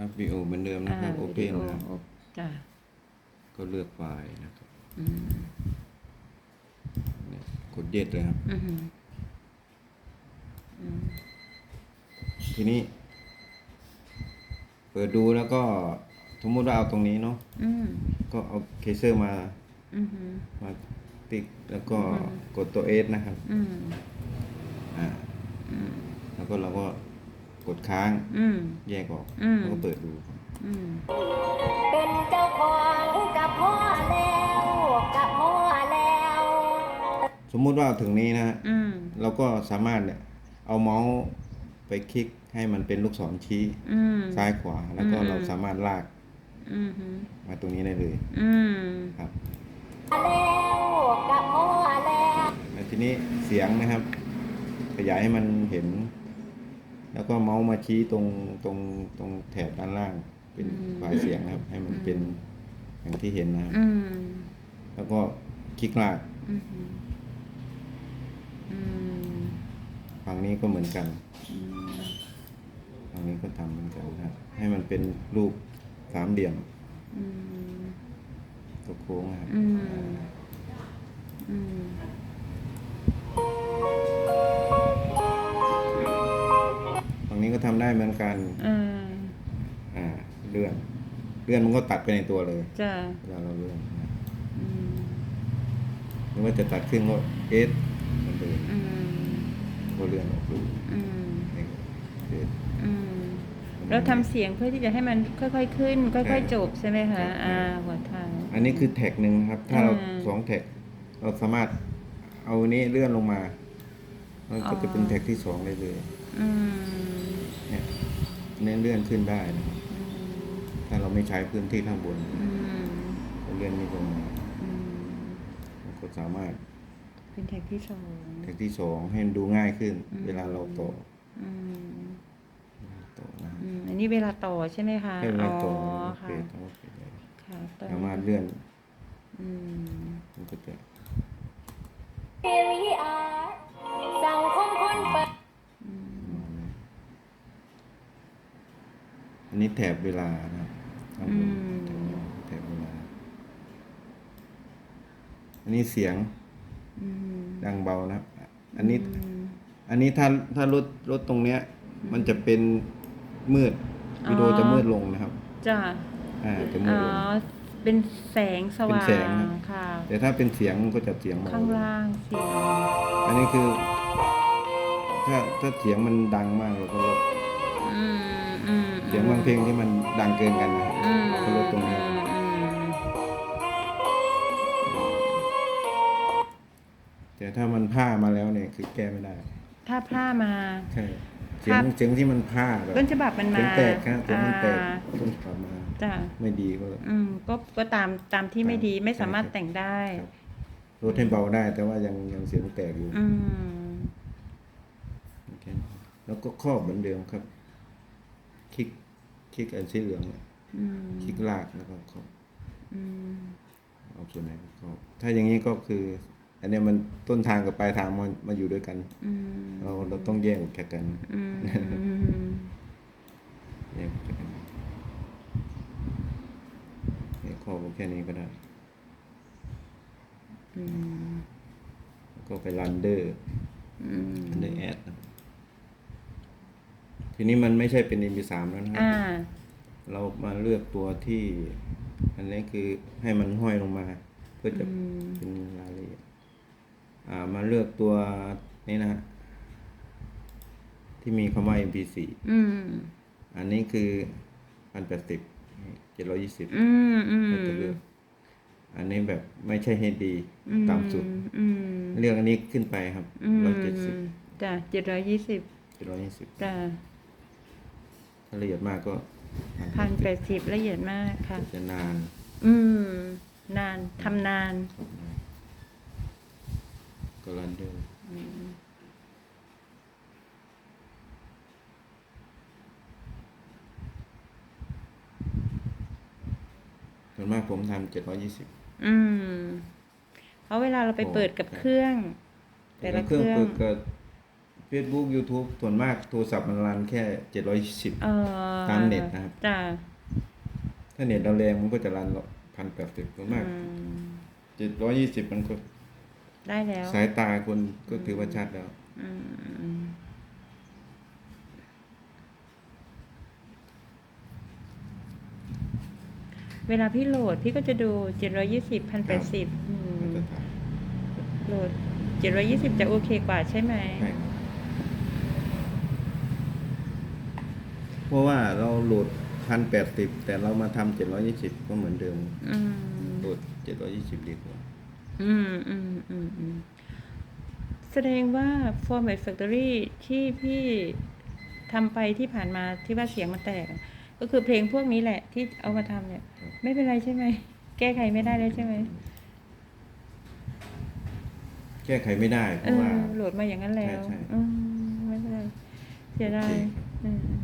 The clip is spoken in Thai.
ครับวิโอเหมือนเดิมนะครับโอเพนวิดีนะครับโอจ้ะก็เลือกไฟล์นะครับอืมเนี่ยกดเย็ดเลยครับ อือหืออืมทีนี้ เปิดดูแล้วก็สมมติว่าเอาตรงนี้เนาะอืมก็เอาเคเซอร์มาอือหือมาติ๊กแล้วก็อืมกดตัวเอสนะครับ อืมอ่า อืมแล้วก็เราก็ กดค้าง อืม แยกออก อืม แล้วก็เปิดดูครับอืม เป็นเจ้าของกับพ่อแล้วกับพ่อแล้ว สมมุติว่าถึงนี้นะฮะอืม เราก็สามารถเนี่ยเอาเมาส์ไปคลิกให้มันเป็นลูกศรชี้อืม ซ้ายขวา แล้วก็อืม เราสามารถลากอือหือมาตรงนี้ได้เลยอืม ครับแล้วกับพ่อแล้ว แล้วทีนี้เสียงนะครับ ขยายให้มันเห็น แล้วก็เมาส์มาชี้ตรงตรงตรงแถบด้านล่าง เป็นไฟล์เสียงนะครับ ให้มันเป็นอย่างที่เห็นนะครับ อืมแล้วก็คลิกลากอือหืออืมฝั่งนี้ก็เหมือนกันอืมฝั่งนี้ก็ทำเหมือนกันนะครับ ให้มันเป็นรูปสามเหลี่ยมอืมตัวโค้งนะครับอืมอืม ได้เหมือนกันอ่าอ่าเลื่อน เลื่อนมันก็ตัดไปในตัวเลยจ้ะเวลาเราเลื่อนนะอืมหรือว่าจะตัดขึ้นก็เอสมันเดินอืมก็เลื่อนออกดูอืมนี่ก็เอสอืมเราทำเสียงเพื่อที่จะให้มันค่อยๆขึ้น ค่อย ๆ จบใช่ไหมครัคะบอ่าหัวทาง อันนี้คือแท็กหนึ่งนะครับ ถ้าเราอืมสองแท็ก เราสามารถเอาอันนี้เลื่อนลงมามันก็จะเป็นอ๋อแท็กที่สองได้เลย อืม เนี่ยเนี่ยเลื่อนขึ้นได้นะครับอืมถ้าเราไม่ใช้พื้นที่ข้างบนอืมเราเลื่อนนี่ลงมาอืมมันก็สามารถ เป็นแท็กที่สองแท็กที่สองให้มันดูง่ายขึ้นอืมเวลาเราต่ออืมต่อนะครับอืมอันนี้เวลาต่อใช่ไหมคะให้เวลาต่ออ๋อเฟค่ะสทั้งเฟสเลยค่ะต่อสามารถเลื่อนอืมมันก็จะทีวีอาร์สังคมคนเปิด อืม อั นนี้แถบเวลานะครับข้างบนอืมแถบเวลา อันนี้เสียงอืมดังเบานะครับ อันนี้อืมอันนี้ถ้าถ้ารถรถตรงเนี้ย มันจะเป็นมืดอ๋อวิดีโอจะมืดลงนะครับจ้ะอ่าจะมือ๋ดอลงเป็นแสงสว่างเป็นแสงครับค่ะ แต่ถ้าเป็นเสียงมันก็จะเสียงเบาข้างล่างเสียง อันนี้คือ ถ้าถ้าเสียงมันดังมากเราก็ลดอืม อืมเสียงบางเพลงที่มันดังเกินกันนะครับอืมก็ลดตรงนี้ อืมอืมแต่ถ้ามันพลาดมาแล้วเนี่ยคือแก้ไม่ได้ถ้าพลาดมา ใช่เสียงครับ เสียงที่มันพลาดแบบต้นฉบับมันมาเสียงแตกครับเสียงมันแตกอ่าต้นฉบับมาจ้ะไม่ดีก็ อืมก็ก็ตามตามที่ไม่ดีครับไม่สามารถใช่ครับแต่งได้ ครับ ลดให้เบาได้ แต่ว่ายังยังเสียงแตกอยู่อืม โอเคแล้วก็ครอบเหมือนเดิมครับค ลิกคลิกอันสีเหลืองเนี่ยอืมคลิกลากแล้วก็ครอบอืมเอาส่วนไหนก็ครอบถ้าอย่างนี้ก็คือ อันเนี้ยมันต้นทางกับปลายทางมันมาอยู่ด้วยกันอืมเราเราต้องแยกออกจากกันอืมแยกออกจากกันเนี่ยครอบเอาแค่นี้ก็ได้อืมแล้วก็ไปรันเดอร์อืมรันเดอร์แอด ทีนี้มันไม่ใช่เป็น MP3 แล้วนะครัอ่า เรามาเลือกตัวที่ อันนี้คือให้มันห้อยลงมา เพื่อจะอืม เป็นรายละเอียดอ่า มาเลือกตัวนี้นะฮะที่มีคำว่า MP4 อืม อันนี้คือพันแปดสิบเจ็ดร้อยยี่สิบอืมอืมเราจะเลือกอันนี้แบบไม่ใช่ HD อืมต่ำสุด อืมเลือกอันนี้ขึ้นไปครับอืมร้อยเจ็ดสิบจ้ะเจ็ดร้อยยี่สิบเจ็ดร้อยยี่สิบจ้ะ ถ้าละเอียดมากก็พันแปดสิบละเอียดมากค่ะ จะนานอืม นานทำนานครับนานก็รันเดอร์อืมส่วนมากผมทำเจ็ดร้อยยี่สิบอืมเพราะเวลาเราไปเปิดกับครับเครื่อง แต่ละเครื่อง เปิดก็ Facebook YouTube ส่วนมากโทรศัพท์มันรันแค่เจ็ดร้อยสิบเออตามเน็ตนะครับ จ้าถ้าเน็ตเราแรงมันก็จะรันพันแปดสิบส่วนมาก อืมเจ็ดร้อยยี่สิบมันก็ได้แล้ว สายตาคนก็ถือว่าชัดแล้ว อืมอืมเวลาพี่โหลดพี่ก็จะดูเจ็ดร้อยี่สิบพันแปดสิบมันจะถ่ายโหลดเจ็ดร้อยี่สิบจะโอเคกว่าใช่ไหม ใช่ครับ เพราะว่าเราโหลดพันแปดสิบแต่เรามาทำเจ็ดร้อยี่สิบก็เหมือนเดิมอืมโหลดเจ็ดร้อยี่สิบดีกว่า อืมอืมอืมอืมแสดงว่า Format Factory ที่พี่ทำไปที่ผ่านมาที่ว่าเสียงมันแตกอะก็คือเพลงพวกนี้แหละ ที่เอามาทำเนี่ยไม่เป็นไรใช่ไหม แก้ไขไม่ได้แล้วใช่ไหมแก้ไขไม่ได้เพเอราะอว่า โหลดมาอย่างนั้นแล้วใช่ใช่อืมไม่เป็นไรเสียดายโอเคครับอืม